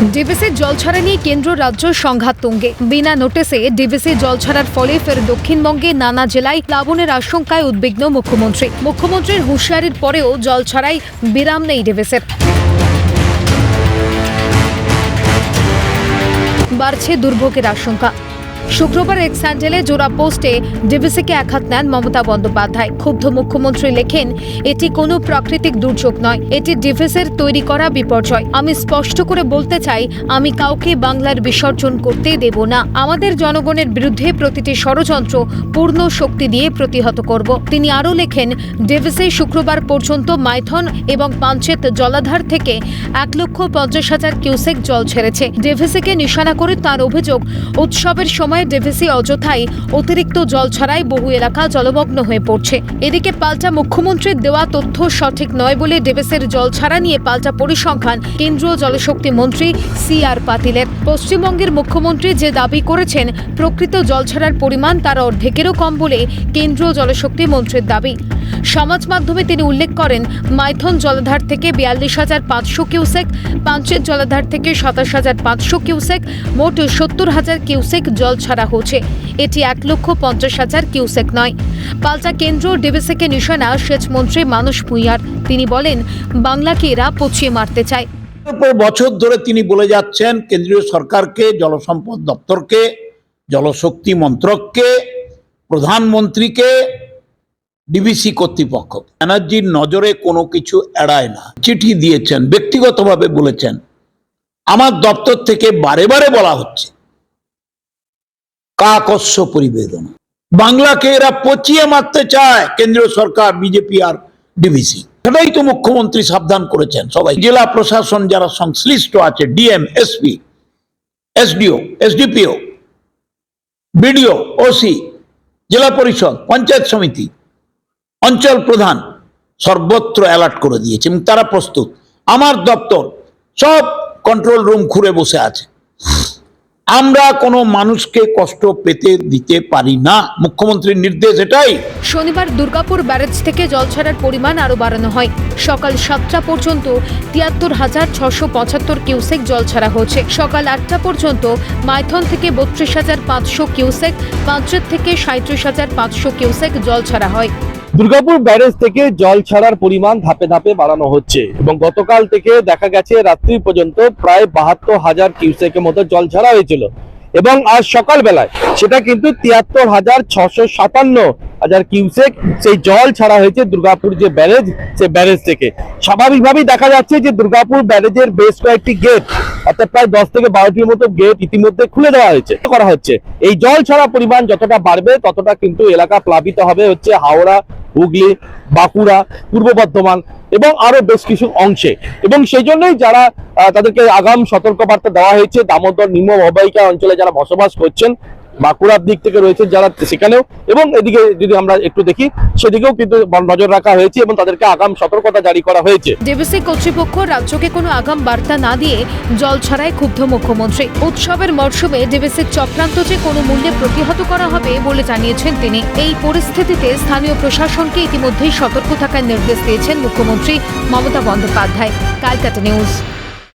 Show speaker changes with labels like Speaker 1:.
Speaker 1: ডিভিসির জল ছাড়া নিয়ে কেন্দ্র রাজ্য সংঘাত তুঙ্গে। বিনা নোটিসে ডিবিসি জল ছাড়ার ফলে ফের দক্ষিণবঙ্গে নানা জেলায় প্লাবনের আশঙ্কায় উদ্বিগ্ন মুখ্যমন্ত্রী। মুখ্যমন্ত্রীর হুঁশিয়ারির পরেও জল ছাড়াই বিরাম নেই ডিভিসের বাড়ছে দুর্ভোগের আশঙ্কা। শুক্রবার এক স্যান্ডেলে জোড়া পোস্টে ডিভিসিকে আঘাত নেন মমতা বন্দ্যোপাধ্যায়। ক্ষুব্ধ মুখ্যমন্ত্রী লেখেন, এটি কোনো প্রাকৃতিক দুর্যোগ নয়, এটি ডিভিসের তৈরি করা বিপর্যয়। আমি স্পষ্ট করে বলতে চাই, আমি কাউকে বাংলার বিসর্জন করতে দেব না। আমাদের জনগণের বিরুদ্ধে প্রতিটি ষড়যন্ত্র পূর্ণ শক্তি দিয়ে প্রতিহত করব। তিনি আরও লেখেন, ডিভিসে শুক্রবার পর্যন্ত মাইথন এবং পাঞ্চেত জলাধার থেকে এক লক্ষ পঞ্চাশ হাজার কিউসেক জল ছেড়েছে। ডেভিসিকে নিশানা করে তার অভিযোগ, উৎসবের সময় ডেভিসি অযথাই অতিরিক্ত জল ছাড়াই বহু এলাকা জলমগ্ন হয়ে পড়ছে। এদিকে পাল্টা মুখ্যমন্ত্রীর দেওয়া তথ্য সঠিক নয় বলে ডেভিসের জল ছাড়া নিয়ে পাল্টা পরিসংখ্যান কেন্দ্রীয় জলশক্তি মন্ত্রী সি আর পাতিলের। পশ্চিমবঙ্গের মুখ্যমন্ত্রী যে দাবি করেছেন, প্রকৃত জল ছাড়ার পরিমাণ তার অর্ধেকেরও কম বলে কেন্দ্রীয় জলশক্তি মন্ত্রীর দাবি। সমাজ মাধ্যমে তিনি উল্লেখ করেন, মাইথন জলাধার থেকে বিয়াল্লিশ হাজার পাঁচশো কিউসেক, পাঞ্চেত জলাধার থেকে সাতাশ হাজার পাঁচশো কিউসেক, মোট সত্তর হাজার কিউসেক জল ছাড়া হচ্ছে। এটি এক লক্ষ পঞ্চাশ হাজার কিউসেক নয়। পাল্টা কেন্দ্র ডিবিসিকে নিশানা সেচ মন্ত্রী মানস ভূঁইয়ার। তিনি বলেন, বাংলাকে এরা পচিয়ে মারতে চায়।
Speaker 2: বছর ধরে তিনি বলে যাচ্ছেন, কেন্দ্রীয় সরকারকে, জলসম্পদ দপ্তরকে, জলশক্তি মন্ত্রককে, প্রধানমন্ত্রীকে, ডিবিসি কর্তৃপক্ষ ব্যানার্জির নজরে কোনো কিছু এড়ায় না। চিঠি দিয়েছেন, ব্যক্তিগতভাবে বলেছেন। আমার দপ্তর থেকে বারে বারে বলা হচ্ছে। কাকস্য পরিবেদন। বাংলাকে এরা পচিয়ে মারতে চায় কেন্দ্রীয় সরকার, বিজেপি আর ডিভিসি সেটাই তো মুখ্যমন্ত্রী সাবধান করেছেন সবাই। জেলা প্রশাসন যারা সংশ্লিষ্ট আছে, DM, SP, SDO, SDPO, BDO, OC, জেলা পরিষদ, পঞ্চায়েত সমিতি, অঞ্চল প্রধান সর্বত্র অ্যালার্ট করে দিয়েছে তারা প্রস্তুত। আমার দপ্তর সব কন্ট্রোল রুম খুঁড়ে বসে আছে। আমরা কোনো মানুষকে কষ্ট পেতে দিতে পারি না। মুখ্যমন্ত্রীর নির্দেশ এটাই।
Speaker 1: শনিবার দুর্গাপুর ব্যারেজ থেকে জল ছাড়ার পরিমাণ আরও বাড়ানো হয়। সকাল সাতটা পর্যন্ত তিয়াত্তর হাজার ছশো পঁচাত্তর কিউসেক জল ছাড়া হয়েছে। সকাল আটটা পর্যন্ত মাইথন থেকে বত্রিশ হাজার পাঁচশো কিউসেক পাঁচের থেকে সাঁত্রিশ হাজার পাঁচশো কিউসেক জল ছাড়া হয়।
Speaker 3: দুর্গাপুর ব্যারেজ থেকে জল ছাড়ার পরিমাণ ধাপে ধাপে বাড়ানো হচ্ছে এবং গতকাল থেকে দেখা গেছে, রাত্রি পর্যন্ত প্রায় বাহাত্তর হাজার কিউসেকের মতো জল ছাড়া হয়েছিল এবং আজ সকালবেলায় সেটা কিন্তু তিয়াত্তর হাজার ছশো সাতান্ন হাজার কিউসেক সেই জল ছাড়া হয়েছে দুর্গাপুর যে ব্যারেজ সেই ব্যারেজ থেকে। স্বাভাবিকভাবেই দেখা যাচ্ছে যে দুর্গাপুর ব্যারেজের বেশ কয়েকটি গেট, অর্থাৎ প্রায় দশ থেকে বারোটির মতো গেট ইতিমধ্যে খুলে দেওয়া হয়েছে, করা হচ্ছে। এই জল ছাড়া পরিমাণ যতটা বাড়বে ততটা কিন্তু এলাকা প্লাবিত হবে হচ্ছে হাওড়া হুগলি, বাঁকুড়া, পূর্ব বর্ধমান এবং আরও বেশ কিছু অংশে। এবং সেই জন্যই যারা তাদেরকে আগাম সতর্কবার্তা দেওয়া হয়েছে, দামোদর নিম্ন অববাহিকা অঞ্চলে যারা বসবাস করছেন বাঁকুড়ার দিক থেকে রয়েছে যারা সেখানেও, এবং এদিকে যদি আমরা একটু দেখি, সেদিকেও কিন্তু নজর রাখা হয়েছে এবং তাদেরকে আগাম সতর্কতা জারি করা হয়েছে।
Speaker 1: ডিভিসি কর্তৃপক্ষ রাজ্যকে কোনো আগাম বার্তা না দিয়ে জল ছাড়াই ক্ষুব্ধ মুখ্যমন্ত্রী। উৎসবের মরশুমে ডিভিসির চক্রান্ত যে কোনো মূল্যে প্রতিহত করা হবে বলে জানিয়েছেন তিনি। এই পরিস্থিতিতে স্থানীয় প্রশাসনকে ইতিমধ্যেই সতর্ক থাকার নির্দেশ দিয়েছেন মুখ্যমন্ত্রী মমতা বন্দ্যোপাধ্যায়। ক্যালকাটা নিউজ।